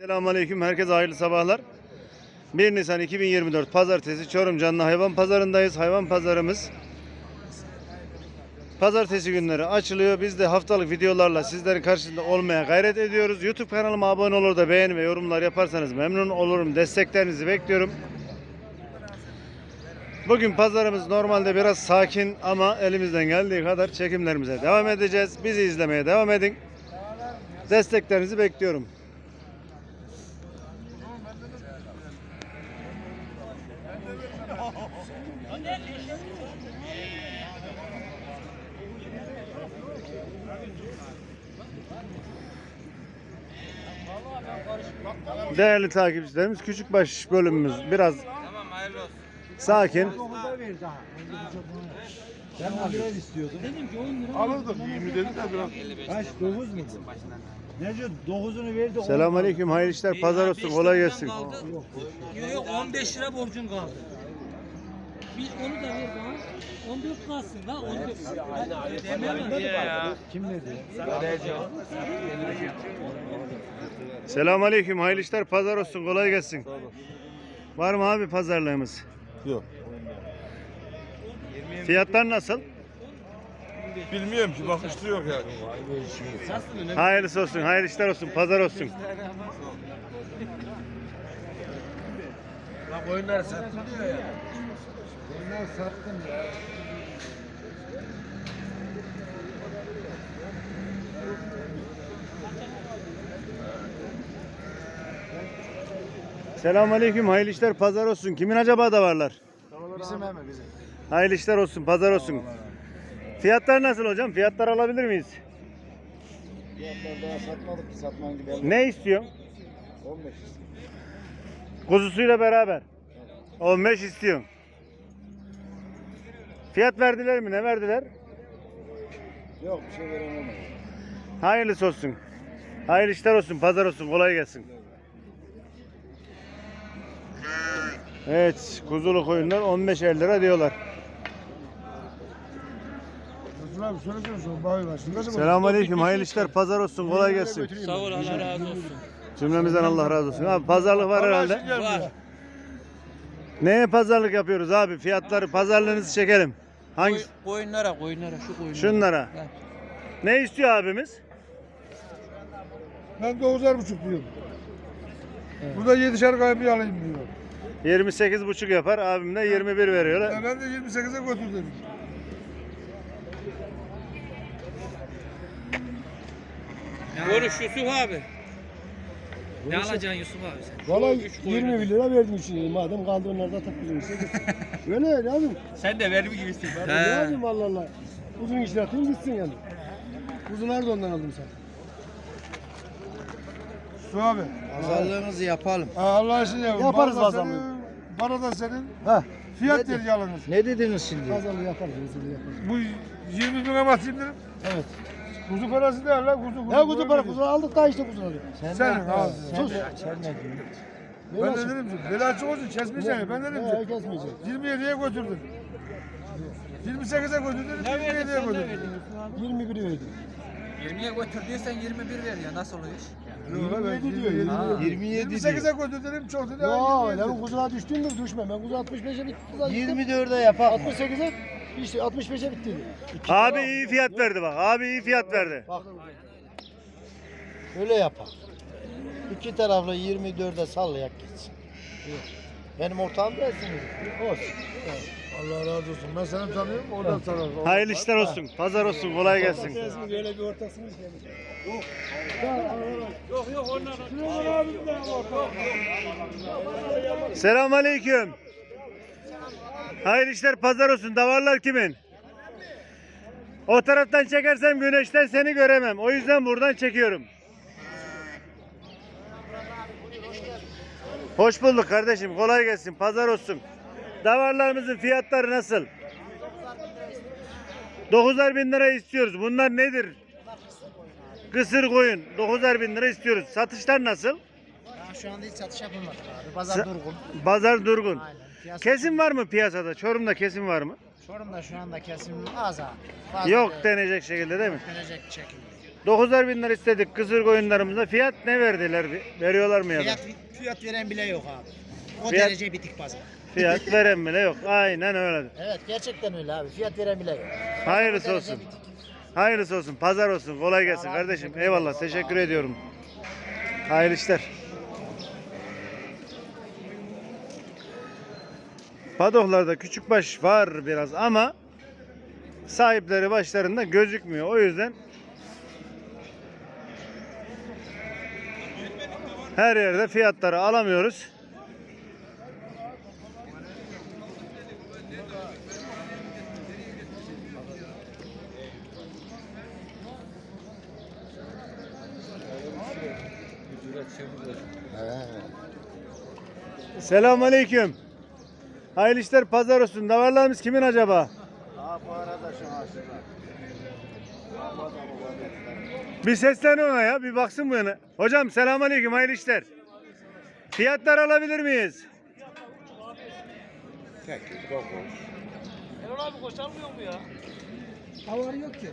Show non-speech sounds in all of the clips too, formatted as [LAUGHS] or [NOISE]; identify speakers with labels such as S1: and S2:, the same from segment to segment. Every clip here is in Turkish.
S1: Selamünaleyküm. Herkese hayırlı sabahlar. 1 Nisan 2024 Pazartesi Çorum Canlı Hayvan Pazarındayız. Hayvan pazarımız Pazartesi günleri açılıyor. Biz de haftalık videolarla sizlerin karşısında olmaya gayret ediyoruz. YouTube kanalıma abone olur da beğeni ve yorumlar yaparsanız memnun olurum. Desteklerinizi bekliyorum. Bugün pazarımız normalde biraz sakin ama elimizden geldiği kadar çekimlerimize devam edeceğiz. Bizi izlemeye devam edin. Desteklerinizi bekliyorum. Değerli takipçilerimiz küçükbaş bölümümüz biraz sakin.
S2: Ben 10 lira istiyordum.
S3: Alırdım 20 dedi de biraz.
S2: Kaç? 9 mu? Nece 9'unu verdi. on
S1: Selamünaleyküm. Hayırlı işler. Pazar olsun. Kolay gelsin.
S4: Yok yok 15 lira borcun kaldı. Bir onu da ver bana. 14 kalsın la 14. Demem ya.
S2: Kim dedi?
S1: Selamünaleyküm. Hayırlı işler. Pazar olsun. Kolay gelsin. Var mı abi pazarlığımız?
S3: Yok.
S1: Fiyatlar nasıl?
S3: Bilmiyorum ki bakışlı yok yani.
S1: Hayırlısı olsun. Hayırlı işler olsun. Pazar olsun.
S3: Bak oyunlar satılıyor ya.
S2: Bunlar sattım ya.
S1: Selamünaleyküm. Hayırlı işler. Pazar olsun. Kimin acaba da varlar?
S2: Bizim hemen bizim.
S1: Hayırlı işler olsun. Pazar olsun. Fiyatlar nasıl hocam? Fiyatlar alabilir miyiz?
S2: Fiyatlar daha satmadık ki satman gibi.
S1: Ne istiyorsun?
S2: 15
S1: Kuzusuyla beraber. 15 istiyorsun. Fiyat verdiler mi? Ne verdiler?
S2: Yok bir şey veren olmadı.
S1: Hayırlısı olsun. Hayırlı işler olsun. Pazar olsun. Kolay gelsin. Evet. Kuzulu koyunlar 15 lira diyorlar.
S3: Abi bayi var. Şimdi
S1: Selamünaleyküm. Hayırlı işler. Pazar olsun. Kolay gelsin.
S4: Sağ ol Allah razı olsun.
S1: Cümlemizden Allah razı olsun. Abi pazarlık var herhalde.
S4: Var.
S1: Neye pazarlık yapıyoruz abi? Fiyatları, pazarlığınızı çekelim. Hangi?
S4: Koy- Koyunlara koyunlara şu koyunlara.
S1: Şunlara.
S4: Ha.
S1: Ne istiyor abimiz?
S3: Ben 9'ar buçuk diyorum. Burada 7'şer kaybı alayım diyor.
S1: 28,5 yapar. Abim de 21 veriyor.
S3: Ya ben de 28'e götür dedim.
S4: Konuş Yusuf abi. Ne alacaksın Yusuf abi sen?
S5: Valla
S4: üç koyunu.
S5: 20 bin lira verdim şimdi. Madem kaldı onlar da tak bizim işte. [LAUGHS] Öyle ne yapayım?
S4: Sen de vermi gibisin.
S5: Ne yapayım Allah Allah. Uzun işini atayım gitsin yani. Kuzular da ondan aldım sen.
S3: Su abi.
S2: Pazarlığımızı yapalım.
S3: Ha, Allah aşkına ya.
S5: Yaparız
S3: da
S5: bazen
S3: senin, Para da senin.
S5: Ha.
S3: Fiyat der yalnız.
S2: Ne dediniz şimdi?
S5: Pazarlığı yaparız. Rezili yaparız.
S3: Bu 20 bine batayım dedim.
S5: Evet.
S3: Kuzu parası değil lan kuzu kuzu.
S5: Ne kuzu para kuzu aldık da işte kuzuları.
S3: Senin abi.
S5: Sus.
S2: Sen ne diyorsun?
S5: Ne
S3: Ben de dedim ki bela açık olsun kesmeyeceksin. Ben dedim ki
S5: kesmeyecek.
S3: 27'ye götürdüm. 28'e götürdüm. 27'ye götürdüm.
S5: 21'i verdim.
S4: 20'ye götürdüysen 21 ver ya nasıl oluyor iş?
S5: 27 diyor. 27
S2: 27
S3: 28'e götürdüm çok dedi.
S5: Ya ben kuzular düştüğümde düşme. Ben kuzu 65'e bitti. zaten.
S2: 24'e yapalım.
S5: 68'e işte 65'e bitti.
S1: Abi iyi fiyat verdi bak. Abi iyi fiyat verdi.
S2: Bak. Öyle yapalım. İki taraflı 24'e sallayak gitsin. Benim ortağım dersiniz. Olsun.
S3: Allah razı olsun. Ben seni tanıyorum. O da tanır.
S1: Hayırlı işler olsun. Pazar olsun. Kolay gelsin.
S5: Böyle bir ortasınız yani.
S1: Selamünaleyküm. Hayırlı işler. Pazar olsun. Davarlar kimin? O taraftan çekersem güneşten seni göremem. O yüzden buradan çekiyorum. Hoş bulduk kardeşim. Kolay gelsin. Pazar olsun. Davarlarımızın fiyatları nasıl? 9'ar bin lira istiyoruz. Bunlar nedir? Kısır koyun. 9'ar bin lira istiyoruz. Satışlar nasıl?
S2: Şu anda hiç satış yapılmadı abi. Pazar
S1: Sa-
S2: durgun.
S1: Pazar durgun.
S2: Aynen. Piyasa
S1: Kesim var mı piyasada? Çorum'da kesim var mı?
S2: Çorum'da şu anda kesim az abi. Fazla
S1: Yok
S2: değil.
S1: denecek şekilde değil mi?
S2: Denecek çekim.
S1: 9'ar bin lira istedik kısır koyunlarımızda. Fiyat ne verdiler? Veriyorlar mı ya da?
S6: Fiyat, fiyat veren bile yok abi. O
S1: Fiyat-
S6: derece bitik pazar.
S1: Fiyat veren bile yok. Aynen öyle.
S7: Evet gerçekten öyle abi. Fiyat veren bile yok.
S1: Hayırlısı olsun. Hayırlısı olsun. Pazar olsun. Kolay gelsin kardeşim. Eyvallah. Teşekkür ediyorum. Hayırlı işler. Padoklarda küçük baş var biraz ama sahipleri başlarında gözükmüyor. O yüzden her yerde fiyatları alamıyoruz. Selamun Aleyküm. Hayırlı işler pazar olsun. Davarlarımız kimin acaba? Bir seslen ona ya. Bir baksın bu yana. Hocam selamun aleyküm. Hayırlı işler. Fiyatlar alabilir miyiz?
S8: Havar yok ki.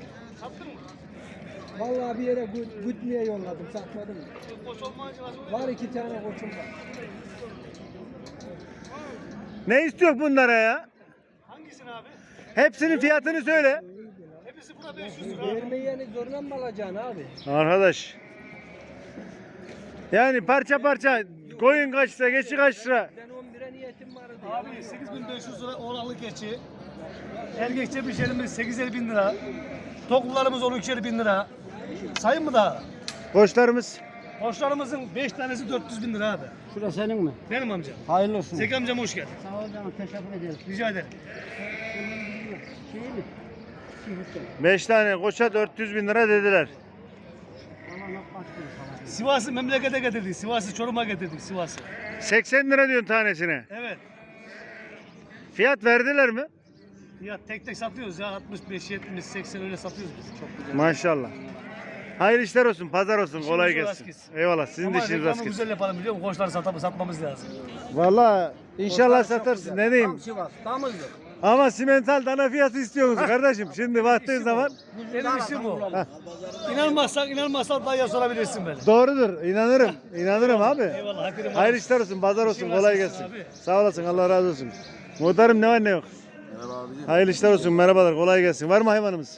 S8: Vallahi bir yere gü- gütmeye yolladım, satmadım. Var iki tane koçum var.
S1: Ne istiyor bunlara ya? Hangisini abi? Hepsinin fiyatını söyle.
S8: Vermeyeni zorla mı alacaksın abi?
S1: Arkadaş. Yani parça parça koyun kaç lira, geçi kaç lira?
S8: Ben 11'e niyetim vardı.
S9: Abi 8500 lira oğlanlık geçi. Erkekçe bir şeyimiz 8'er bin lira. Toklularımız 12'er bin lira. Sayın mı daha?
S1: Koçlarımız.
S9: Borçlarımızın 5 tanesi 400 bin lira abi.
S8: Şurası senin mi?
S9: Benim amcam.
S8: Hayırlı olsun.
S9: Zeki amcam hoş geldin.
S8: Sağ ol canım, teşekkür ederim.
S9: Rica ederim.
S8: Şey mi? Çiftlikten.
S1: 5 tane koça 400 bin lira dediler.
S8: Ama ne başlıyor sana?
S9: Sivas'ı memlekete getirdik. Sivas'ı Çorum'a getirdik Sivas'ı.
S1: 80 lira diyorsun tanesine.
S9: Evet.
S1: Fiyat verdiler mi?
S9: Ya tek tek satıyoruz ya 65, 70, 80 öyle satıyoruz biz. Çok güzel.
S1: Maşallah. Hayırlı işler olsun, pazar olsun,
S9: İşiniz
S1: kolay gelsin.
S9: gitsin.
S1: Eyvallah, sizin
S9: Ama
S1: de işiniz
S9: reklamı
S1: rast gitsin.
S9: güzel yapalım biliyor musun? Koçları satam, satmamız lazım.
S1: Valla inşallah satarsın, ne diyeyim.
S8: Sivas, damızlı.
S1: Ama simental dana fiyatı istiyorsunuz kardeşim. Şimdi baktığın zaman
S9: Benim işim bu. İnanmazsak, inanmazsak daha sorabilirsin beni.
S1: doğrudur. İnanırım. İnanırım abi.
S9: Eyvallah. Hakkını
S1: Hayırlı işler olsun, pazar olsun, kolay gelsin.
S9: abi.
S1: Sağ olasın, Allah razı olsun. Muhtarım ne var ne yok? Hayırlı işler olsun, merhabalar, kolay gelsin. Var mı hayvanımız?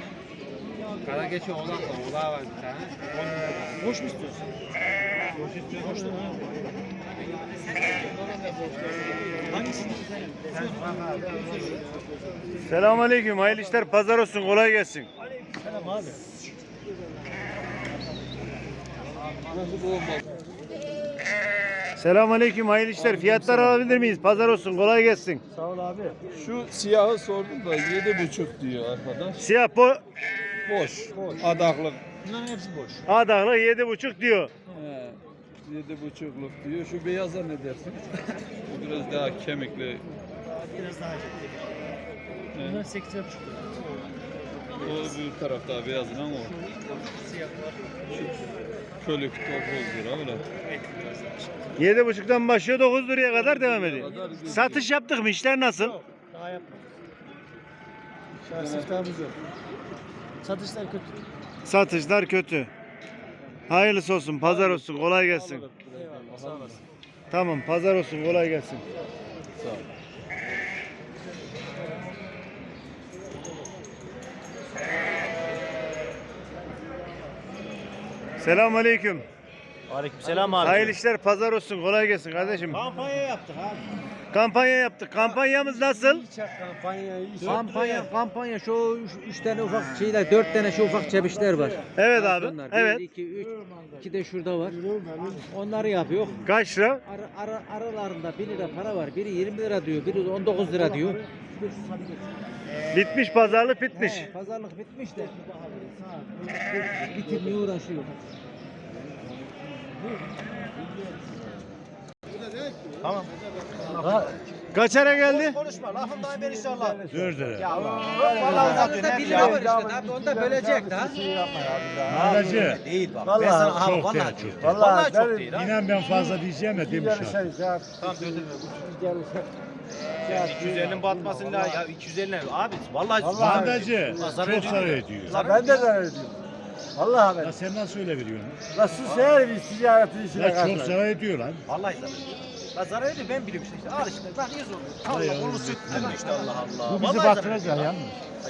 S4: Kara geçi oğlan var, oğlan var bir tane.
S9: Boş mu istiyorsun? Boş istiyorsun. Boş Hangisini?
S1: Selamun Aleyküm, hayırlı işler, pazar olsun, kolay gelsin.
S9: Selam abi.
S1: Selamun Aleyküm, hayırlı işler. Fiyatlar alabilir miyiz? Pazar olsun, kolay gelsin.
S9: Sağ ol abi.
S10: Şu siyahı sordum da yedi buçuk diyor arkadaş.
S1: Siyah po
S10: Boş. Adaklık.
S9: Bunların hepsi boş.
S1: adaklı yedi buçuk diyor.
S10: He, yedi buçukluk diyor. Şu beyaza ne dersin? Bu biraz daha kemikli.
S9: Biraz daha Bunlar 8 lira buçuk lira.
S10: O bir tarafta beyaz lan o. Kölük 9 lira öyle.
S1: Yedi buçuktan başlıyor 9 liraya kadar devam ediyor. Satış yaptık mı? İşler nasıl?
S9: Daha yapma. Şahsi iftihamız yok. Satışlar kötü.
S1: Satışlar kötü. Hayırlısı olsun, pazar olsun, kolay gelsin.
S9: Eyvallah sağ olasın.
S1: Tamam, pazar olsun, kolay gelsin.
S10: Sağ ol.
S1: Selamun Aleyküm.
S9: Aleykümselam abi.
S1: Hayırlı işler, pazar olsun, kolay gelsin kardeşim.
S9: Kampanya yaptık abi.
S1: Kampanya yaptık. Kampanyamız nasıl?
S11: Kampanya kampanya şu üç, üç tane ufak şeyler dört tane şu ufak çebişler var.
S1: Evet abi.
S11: Onlar.
S1: Evet.
S11: Bir, iki, üç. iki de şurada var. Onları yapıyor.
S1: Kaç lira?
S11: Ara, ara, aralarında 1 lira para var. Biri 20 lira diyor. Biri de 19 lira diyor.
S1: Bitmiş pazarlık bitmiş.
S11: He, pazarlık bitmiş de. Bitirmeye uğraşıyor.
S12: Tamam.
S1: Kaçara geldi?
S12: Konuşma lafım daha ben inşallah.
S1: 4 lira.
S12: Ya. Vallahi uzatıyorsun. Hep
S11: 1
S12: ya.
S11: var işte. Abi onu da bölecek daha.
S1: Madacı.
S12: Değil bak.
S2: Vallahi
S12: ben sana aha,
S1: çok
S12: vallahi
S1: değil,
S12: çok.
S1: çok
S12: değil. Vallahi çok değil. ha.
S1: İnan ben fazla diyeceğim ya demiş abi.
S12: Tamam dördüm. 250'nin batmasın la ya 250 ne? Abi vallahi Pazar
S1: çok zarar ediyor.
S2: Ben de zarar ediyorum. Vallahi ben.
S1: Ya sen nasıl öyle veriyorsun?
S2: Eğer bir ticaretin işine
S1: Ya çok zarar ediyor lan.
S12: Vallahi zarar ediyor. La zarar ediyor ben biliyorum işte. Al işte bak niye zorluyor? Allah onu sütlüyor işte Allah Allah.
S2: Bu bizi
S12: Vallahi zarar
S2: batıracak
S12: ediyor.
S2: yalnız.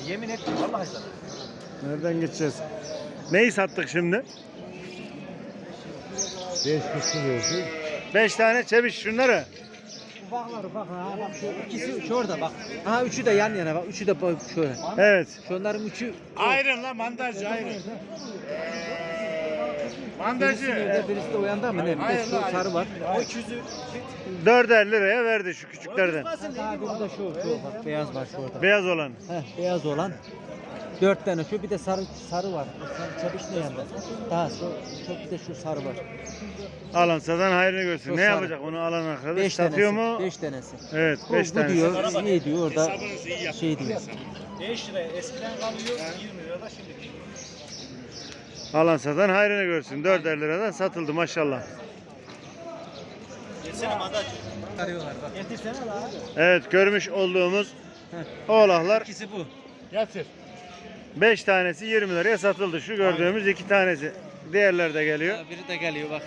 S12: Ya Yemin ettim vallahi zarar ediyor.
S1: Nereden geçeceğiz? Neyi sattık şimdi?
S2: 5 kutu verdi.
S1: 5 tane çeviş şunları.
S11: Ufaklar ufaklar. Ha bak şu ikisi şurada bak. Aha üçü de yan yana bak. Üçü de bak şöyle.
S1: Evet.
S11: Şunların üçü
S1: Ayrın lan mandacı ayrın.
S11: Birisi
S1: Mandacı.
S11: nerede birisi de o yanda mı ne? Bir de şu sarı var.
S12: O 200'ü
S1: 4'er liraya verdi şu küçüklerden.
S11: Ha bir de şu şu bak beyaz var şurada.
S1: Beyaz olan.
S11: Heh, beyaz olan. Dört tane şu bir de sarı sarı var. O sarı çebiş ne yanda? Daha şu, şu bir de şu sarı var.
S1: Alan satan hayrını görsün.
S11: Çok
S1: Ne
S11: sarı.
S1: yapacak onu alan arkadaş?
S11: Beş
S1: Satıyor
S11: tanesi.
S1: mu?
S11: Beş tanesi.
S1: Evet
S11: Bu,
S1: 5
S11: bu
S1: tanesi.
S11: diyor, iyi diyor orada şey diyor.
S12: 5 lira eskiden kalıyor 20 lira da şimdi.
S1: Alan satan hayrını görsün. 4'er liradan satıldı maşallah.
S12: Geçsene mandacı.
S11: Arıyorlar bak.
S12: Getirsene la.
S1: Evet görmüş olduğumuz oğlaklar
S11: İkisi bu.
S1: Getir. 5 tanesi 20 liraya satıldı. Şu gördüğümüz iki tanesi. Diğerler de geliyor.
S11: Biri de geliyor bak.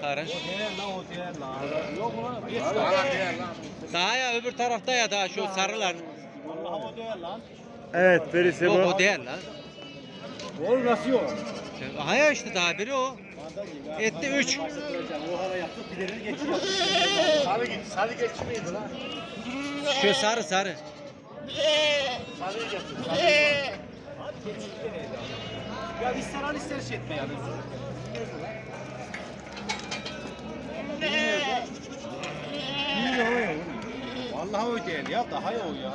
S11: Sarı.
S12: Diğer la o diğer la. Yok ulan.
S11: Daha ya öbür tarafta ya daha şu sarılar.
S1: Evet birisi
S11: Yok
S1: bu.
S11: o değil lan.
S2: Oğlum nasıl yok?
S11: Ha ya işte daha biri o. Etti 3.
S2: Sarı git, sarı geçmeydi lan.
S11: Şu sarı sarı.
S12: Ya ister al ister şey etme yani. Vallahi o değil ya daha ya o ya.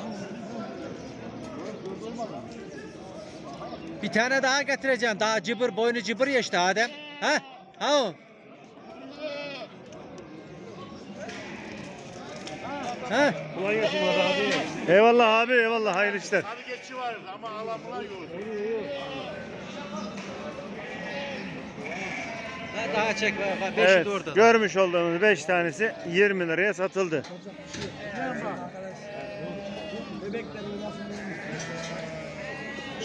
S11: Bir tane daha getireceğim. Daha cıbır boynu cıbır ya işte Adem. Ha? Ha o. Ha?
S1: Eyvallah abi eyvallah hayırlı işler.
S2: Sarı geçi var ama alamına yok.
S11: Ha, Daha çek bak. Beşi
S1: Evet
S11: de orada.
S1: görmüş olduğumuz 5 tanesi 20 liraya satıldı.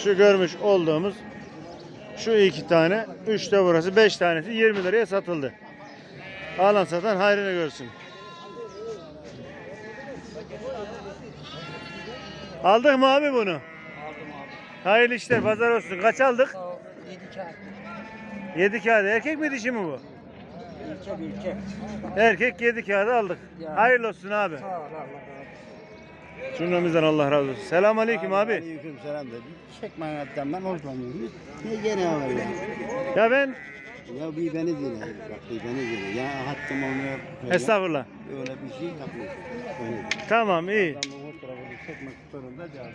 S1: Şu görmüş olduğumuz şu iki tane, üç de burası, beş tanesi 20 liraya satıldı. Alan satan hayrını görsün. Aldık mı abi bunu? Aldım abi. Hayırlı işler, pazar olsun. Kaç aldık? 7 kağıt. 7 kağıt. Erkek mi dişi mi bu? Erkek 7 kağıdı aldık. Hayırlı olsun abi. Cümlemizden Allah razı olsun. Selamun aleyküm abi.
S2: Aleyküm selam dedim. Çekmeyin hatta ben hoşlanmıyorum. Ne gene var ya?
S1: Ya ben
S2: Ya bir beni dinle. Bak bir beni dinle. Ya hattım olmuyor.
S1: estağfurullah.
S2: Öyle bir şey. Öyle.
S1: Tamam iyi.
S2: Bu hoş tarafını çekmek zorunda değilim.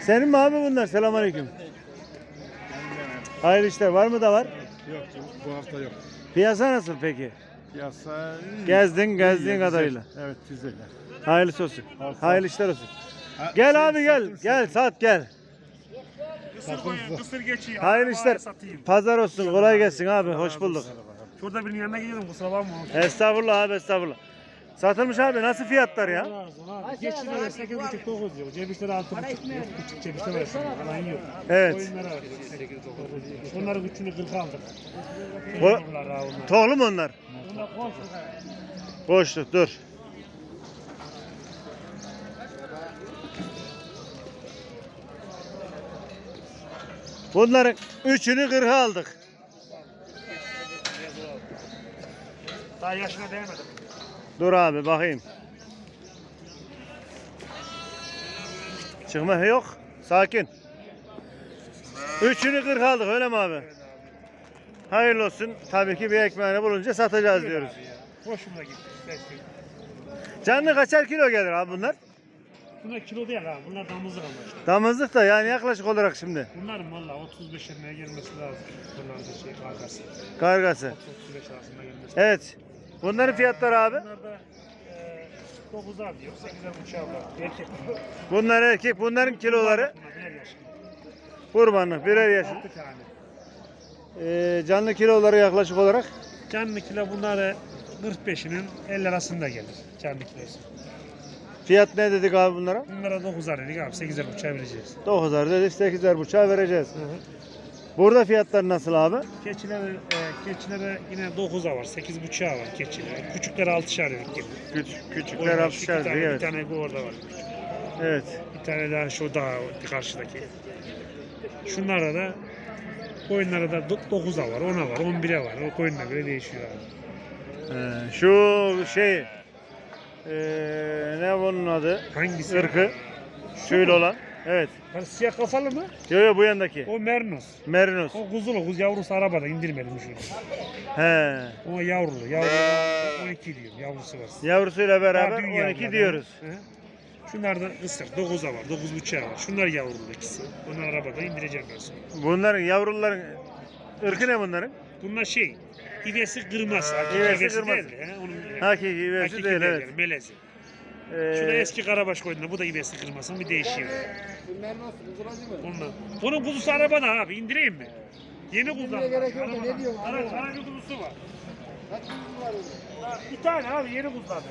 S1: Senin mi abi bunlar? Selamun aleyküm. Hayırlı işler var mı da var?
S2: Yok bu hafta yok.
S1: Piyasa nasıl peki?
S2: Piyasa
S1: Gezdin, gezdiğin kadarıyla.
S2: Evet güzel.
S1: Hayırlısı olsun. Hayırlı işler olsun. Gel abi gel. Gel sat gel.
S13: Kısır geçiyor.
S1: Hayırlı işler. Pazar olsun. Kolay gelsin abi. Hoş bulduk.
S13: Şurada birinin yanına gidiyordum kusura bakma.
S1: Estağfurullah abi estağfurullah. Satılmış abi nasıl fiyatlar ya?
S13: Geçtiler 8,5 9 diyor. Cebişler 6,5 diyor. Küçük cebişler.
S1: Evet.
S13: Var. 8 9 diyor. Onların üçünü 40 aldık.
S1: Bu-
S13: Bunlar ha onlar.
S1: Tohlu mu onlar?
S13: Bunlar konuştuk.
S1: Boşluk dur. Bunların üçünü kırka aldık.
S13: Daha yaşına değmedim.
S1: Dur abi bakayım. Çıkma yok. Sakin. Üçünü kırk aldık öyle mi abi? Hayırlı olsun. Tabii ki bir ekmeğini bulunca satacağız diyoruz.
S13: Hoşuma gitti.
S1: Canlı kaçar kilo gelir abi bunlar?
S13: Bunlar kilo değil abi. Bunlar damızlık ama işte.
S1: Damızlık da yani yaklaşık olarak şimdi.
S13: Bunların valla 35 liraya gelmesi lazım. Bunların da şey kargası.
S1: Kargası.
S13: 35 arasında gelmesi
S1: Evet. Bunların fiyatları abi.
S13: Bunlar da e, 9'ar diyor. 8'er uçağı var. Erkek.
S1: Bunlar erkek. Bunların kiloları.
S13: Bunlar birer yaşında.
S1: Kurbanlık birer yaş.
S13: 6 tane.
S1: Ee, canlı kiloları yaklaşık olarak.
S13: Canlı kilo bunları 45'inin 50 arasında gelir. Canlı kilosu.
S1: Fiyat ne dedik abi bunlara?
S13: Bunlara 9'ar dedik abi 8'er uçağı vereceğiz.
S1: 9'ar dedik 8'er buçuğa vereceğiz.
S13: Hı hı.
S1: Burada fiyatlar nasıl abi?
S13: Keçilere, e, keçilere yine 9'a var, 8 buçuğa var keçilere. Küçükleri 6'şar dedik gibi.
S1: Küç, küçükler
S13: Orada iki
S1: altışar
S13: tane,
S1: diye,
S13: Bir
S1: evet.
S13: tane bu orada var.
S1: Evet.
S13: Bir tane daha şu daha karşıdaki. Şunlarda da koyunlara da 9'a var, 10'a var, 11'e var. O koyununa göre değişiyor abi.
S1: Ee, şu şey ee, ne bunun adı?
S13: Hangisi?
S1: Irkı. Şöyle olan. Evet.
S13: Siyah kafalı mı?
S1: Yo yo bu yandaki.
S13: O Mernos.
S1: Merinos.
S13: O kuzulu, kuz yavrusu arabada indirmedim şunu.
S1: He.
S13: O yavrulu, yavrulu 12 diyorum, yavrusu var.
S1: Yavrusuyla beraber
S13: Daha dün
S1: 12
S13: geldiler,
S1: diyoruz.
S13: Hı. Şunlar da kısır, 9'a var, 9.5'a var. Şunlar yavrulu ikisi. Bunlar arabada indireceğim ben sonra.
S1: Bunların yavruların ırkı ne bunların?
S13: Bunlar şey, ivesi kırmaz. Hakiki
S1: İvesi
S13: ivesi
S1: kırmaz.
S13: değil. He? Onun,
S1: Hakiki ivesi
S13: hakiki
S1: değil evet.
S13: yani, melezi. Şu da
S1: Ee,
S13: eski Karabaş koyduğunda bu da ivesi kırmasın bir değişiyor. Bunlar. Bunun kuzusu arabada abi indireyim mi? Yeni kuzu.
S12: gerek yok da
S13: arabada.
S12: ne diyorsun?
S13: Ara, aracı kuzusu var. Ha, Bir tane abi yeni kuzular.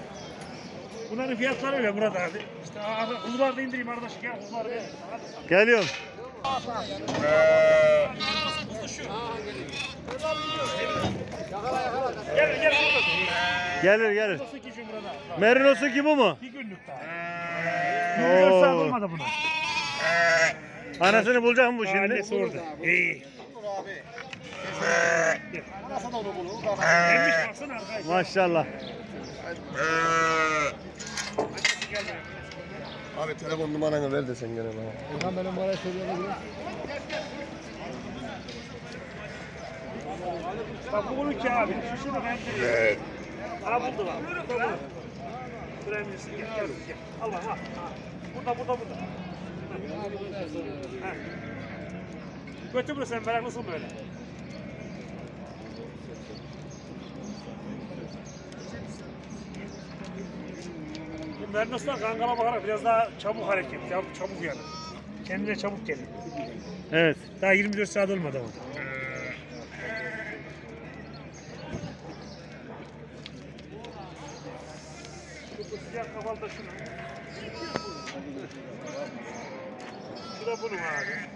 S13: Bunların fiyatları öyle Murat abi. İşte kuzular da indireyim arkadaş gel kuzuları ver.
S1: Geliyorum. Gelir gelir.
S13: Murat abi.
S1: Merinosu ki bu mu?
S13: Bir günlük daha. 24 saat
S1: Oo.
S13: olmadı buna.
S1: Anasını bulacak mı bu şimdi?
S13: Annesi orada. İyi. Emmiş baksana arkadaş.
S1: Maşallah.
S9: Abi telefon numaranı ver de sen gene bana.
S12: Okan benim bana söylüyorum.
S13: Bak bu bunun ki abi. Şu şunu ben de. Ha buldu bak. Burada bu. Kremlisi gel gel gel. Allah al. al. Burada burada burada. Ha. Götür bunu sen meraklısın böyle. Mernoslar kankana bakarak biraz daha çabuk hareket, çabuk, çabuk yani. Kendine çabuk gelir.
S1: Evet.
S13: Daha 24 saat olmadı ama. Sıcak kafalı da şunu. Şu da bunun abi.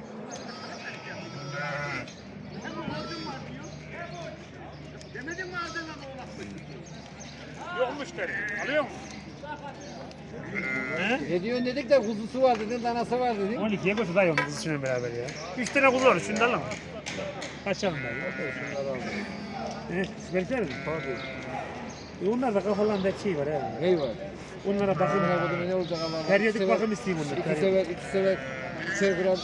S13: Yok müşteri. Alıyor musun?
S12: Ne diyorsun dedik de kuzusu var dedin, danası var dedin.
S13: 12'ye götür dayı onu kızısıyla beraber ya. 3 tane kuzu var şundan lan. Kaçalım dayı. He, siperlikler mi? E onlar da kafalarında şey var abi.
S12: Hey var.
S13: Onlara bakın.
S12: Ne olacak Allah'ım.
S13: Periyodik bakım isteyeyim onlar.
S12: İki sever, iki sever. İkişer gram.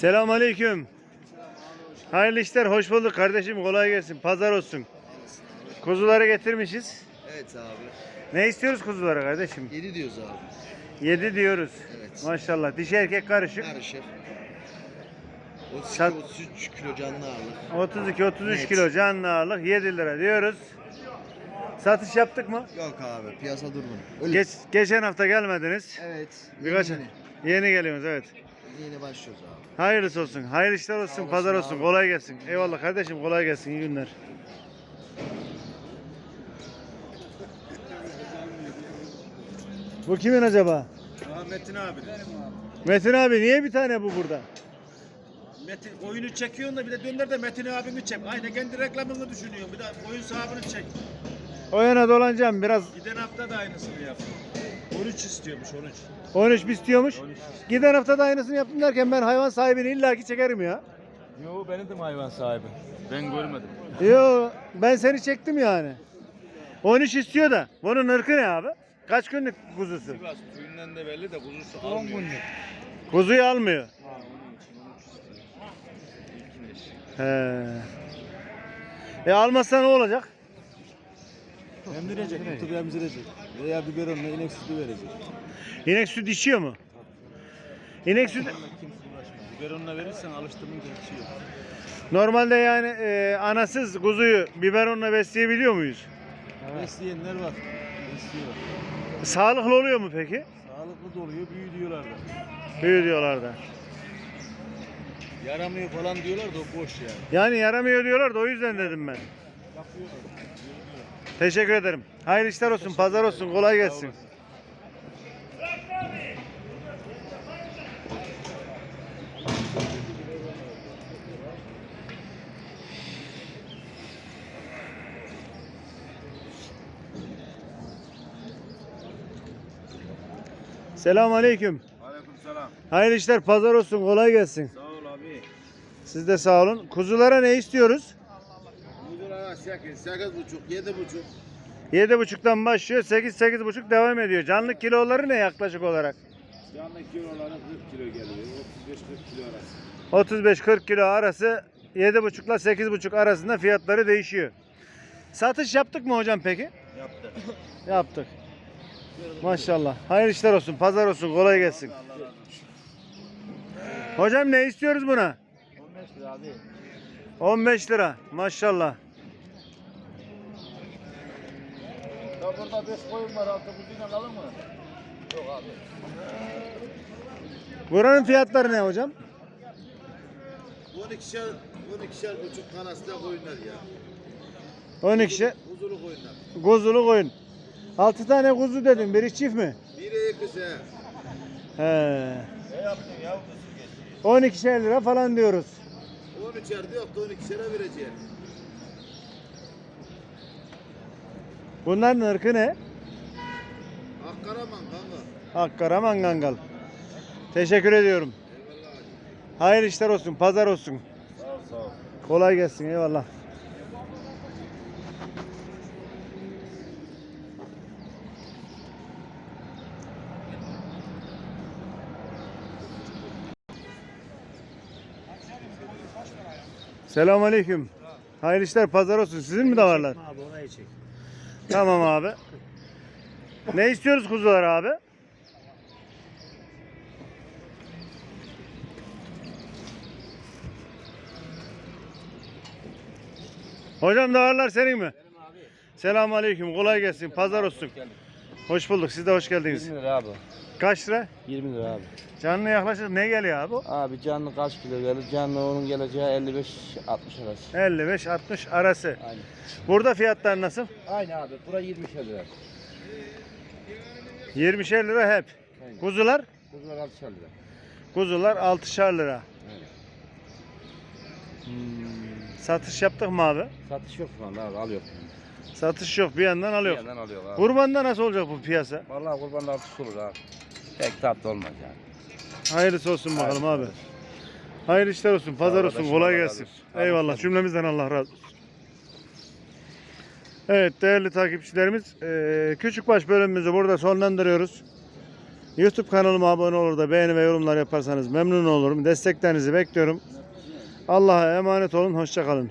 S1: Selam aleyküm. Hayırlı işler, hoş bulduk kardeşim. Kolay gelsin. Pazar olsun. Kuzuları getirmişiz.
S12: Evet abi.
S1: Ne istiyoruz kuzulara kardeşim?
S12: 7 diyoruz abi.
S1: 7 diyoruz.
S12: Evet.
S1: Maşallah. Dişi erkek karışık.
S12: Karışık. 32
S1: Sat-
S12: 33 kilo canlı ağırlık.
S1: 32-33
S12: Evet.
S1: kilo canlı ağırlık 7 lira diyoruz. Satış yaptık mı?
S12: Yok abi piyasa durgun. Öyle.
S1: Geç, geçen hafta gelmediniz.
S12: Evet.
S1: Birkaç
S12: yeni,
S1: yeni geliyorsunuz evet.
S12: Yeni, başlıyoruz abi.
S1: Hayırlısı olsun. Hayırlı işler olsun.
S12: olasın
S1: Pazar olsun.
S12: abi.
S1: Kolay gelsin. Eyvallah kardeşim. Kolay gelsin. İyi günler. Bu kimin acaba?
S14: Metin abi.
S1: Metin abi niye bir tane bu burada?
S14: Metin oyunu çekiyorsun da bir de dönder de Metin abimi çek. Aynı kendi reklamını düşünüyorsun. Bir de oyun sahibini çek.
S1: O yana dolanacağım biraz.
S14: Giden hafta da aynısını yaptı. 13 istiyormuş 13.
S1: 13 mi istiyormuş? Giden hafta da aynısını yaptım derken ben hayvan sahibini illaki çekerim ya.
S3: Yo benim de hayvan sahibi. Ben görmedim.
S1: Yo ben seni çektim yani. 13 istiyor da. Bunun ırkı ne abi? Kaç günlük kuzusu?
S3: Sivas tüyünden de belli de kuzusu
S13: 10 günlük.
S1: Kuzuyu almıyor. He. E almazsa ne olacak?
S14: Emdirecek, tutup emzirecek. Veya biberonla inek sütü verecek.
S1: İnek süt içiyor mu? İnek süt
S14: Biberonla verirsen alıştırınca içiyor.
S1: normalde yani e, anasız kuzuyu biberonla besleyebiliyor muyuz?
S14: Besleyenler var. Besliyor.
S1: Sağlıklı oluyor mu peki?
S14: Sağlıklı da oluyor, büyü diyorlar da.
S1: Büyü diyorlar da.
S14: Yaramıyor falan diyorlar da o boş yani.
S1: Yani yaramıyor diyorlar da o yüzden dedim ben. Teşekkür ederim. Hayırlı işler olsun, pazar olsun, kolay gelsin. Selamun aleyküm.
S14: Aleyküm selam.
S1: Hayırlı işler, pazar olsun, kolay gelsin.
S14: Sağ ol abi.
S1: Siz de sağ olun. Kuzulara ne istiyoruz?
S14: Muzurlara 8, 8 buçuk, 7 buçuk.
S1: 7.5'tan başlıyor, 8-8.5 devam ediyor. Canlı kiloları ne yaklaşık olarak?
S14: Canlı kiloları 40 kilo geliyor. 35-40 kilo arası.
S1: 35-40 kilo arası 7.5 ile 8.5 arasında fiyatları değişiyor. Satış yaptık mı hocam peki?
S14: Yaptı. [COUGHS]
S1: Yaptık. Maşallah. Hayırlı işler olsun, pazar olsun, kolay gelsin. Hocam ne istiyoruz buna?
S12: 15 lira abi.
S1: 15 lira. Maşallah.
S12: Ya burada 5 koyun var altı buzuyla alır mı? Yok abi.
S1: Buranın fiyatları ne hocam?
S14: 12'şer, 12'şer buçuk kanasında koyunlar ya.
S1: 12
S14: Huzurlu koyunlar.
S1: kuzulu koyun. 6 tane kuzu dedim. Biri çift mi?
S14: Biri ikisi.
S1: He.
S14: Ne yaptın ya? Kuzu geçti.
S1: 12'şer lira falan diyoruz.
S14: 13'er yok da 12'şere vereceğim.
S1: Bunların ırkı ne?
S14: Akkaraman kanka.
S1: Akkaraman Gangal. Teşekkür ediyorum. Hayırlı işler olsun, pazar olsun.
S14: Sağ ol sağ ol.
S1: Kolay gelsin, eyvallah. Selamun Aleyküm. Hayırlı işler, pazar olsun. Sizin mi davarlar?
S9: Abi orayı çek.
S1: Tamam abi. Ne istiyoruz kuzular abi? Hocam davarlar senin mi? Selamun aleyküm. Kolay gelsin. Pazar olsun. Hoş bulduk. Siz de hoş geldiniz.
S2: 20 lira abi.
S1: Kaç lira?
S2: 20 lira abi.
S1: Canlı yaklaşık ne geliyor abi?
S2: Abi canlı kaç kilo gelir? Canlı onun geleceği 55-60 arası.
S1: 55-60 arası.
S2: Aynen.
S1: Burada fiyatlar nasıl?
S2: Aynı abi. Bura 20 lira.
S1: 20'şer lira hep.
S2: Aynen.
S1: Kuzular?
S2: Kuzular 6 lira.
S1: Kuzular 6'şar lira. Hmm, Satış yaptık mı abi?
S2: Satış yok şu anda abi. Alıyor.
S1: Satış yok bir yandan
S2: Bir
S1: alıyor.
S2: yandan alıyor abi.
S1: Kurbanda nasıl olacak bu piyasa?
S2: Vallahi kurbanlar artış olur abi. Pek tatlı olmaz yani.
S1: Hayırlısı olsun bakalım abi. Hayırlı işler olsun, pazar
S2: ol
S1: olsun,
S2: kardeşim,
S1: kolay
S2: Allah
S1: gelsin.
S2: razı olsun.
S1: Eyvallah, cümlemizden Allah razı olsun. Evet değerli takipçilerimiz, eee, Küçükbaş bölümümüzü burada sonlandırıyoruz. YouTube kanalıma abone olur da beğeni ve yorumlar yaparsanız memnun olurum. Desteklerinizi bekliyorum. Allah'a emanet olun, hoşça kalın.